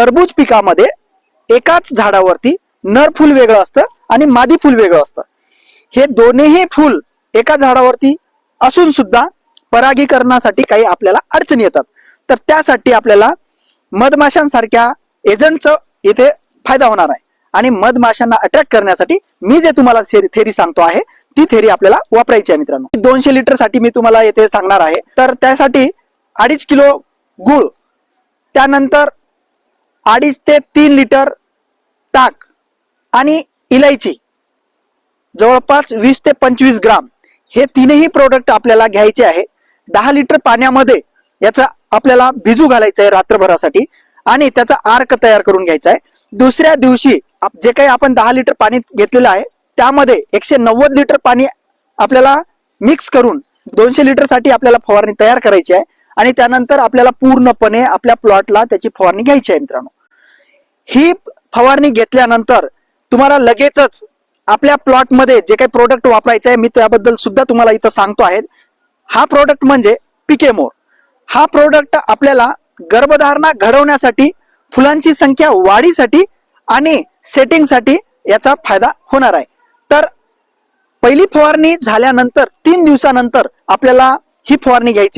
टरबूज पिकामध्ये एकाच झाडावरती नर फुल वेगळं असतं आणि मादी फुल वेगळं असतं. हे दोन्ही फुल एका झाडावरती असून सुद्धा परागीकरणासाठी काही आपल्याला अडचणी येतात. तर त्यासाठी आपल्याला मधमाशांसारख्या एजंटचं इथे फायदा होणार आहे. आणि मधमाशांना अट्रॅक्ट करण्यासाठी मी जे तुम्हाला थेरी सांगतो आहे ती थेरी आपल्याला वापरायची आहे मित्रांनो. दोनशे लिटरसाठी मी तुम्हाला येथे सांगणार आहे. तर त्यासाठी अडीच किलो गुळ त्यानंतर अडीच ते तीन लिटर ताक आणि इलायची जवळपास वीस ते पंचवीस ग्राम. हे तीनही प्रोडक्ट आपल्याला घ्यायचे आहे. दहा लिटर पाण्यामध्ये याचा आपल्याला भिजू घालायचं आहे रात्रभरासाठी आणि त्याचा आर्क तयार करून घ्यायचा आहे. दुसऱ्या दिवशी आप- जे काही आपण दहा लिटर पाणी घेतलेलं आहे त्यामध्ये एकशे नव्वद लिटर पाणी आपल्याला मिक्स करून दोनशे लिटरसाठी आपल्याला फवारणी तयार करायची आहे. आणि त्यानंतर आपल्याला पूर्णपणे आपल्या प्लॉटला त्याची फवारणी घ्यायची आहे मित्रांनो. ही फवारणी घेतल्यानंतर तुम्हाला लगेचच आपल्या प्लॉटमध्ये जे काही प्रोडक्ट वापरायचे आहे मी त्याबद्दल सुद्धा तुम्हाला इथं सांगतो आहे. हा प्रोडक्ट म्हणजे पिकेमोर हा प्रोडक्ट आपल्याला गर्भधारणा घडवण्यासाठी फुलांची संख्या वाढीसाठी आणि सेटिंगसाठी याचा फायदा होणार आहे. तर पहिली फवारणी झाल्यानंतर तीन दिवसानंतर आपल्याला ही फवारणी घ्यायची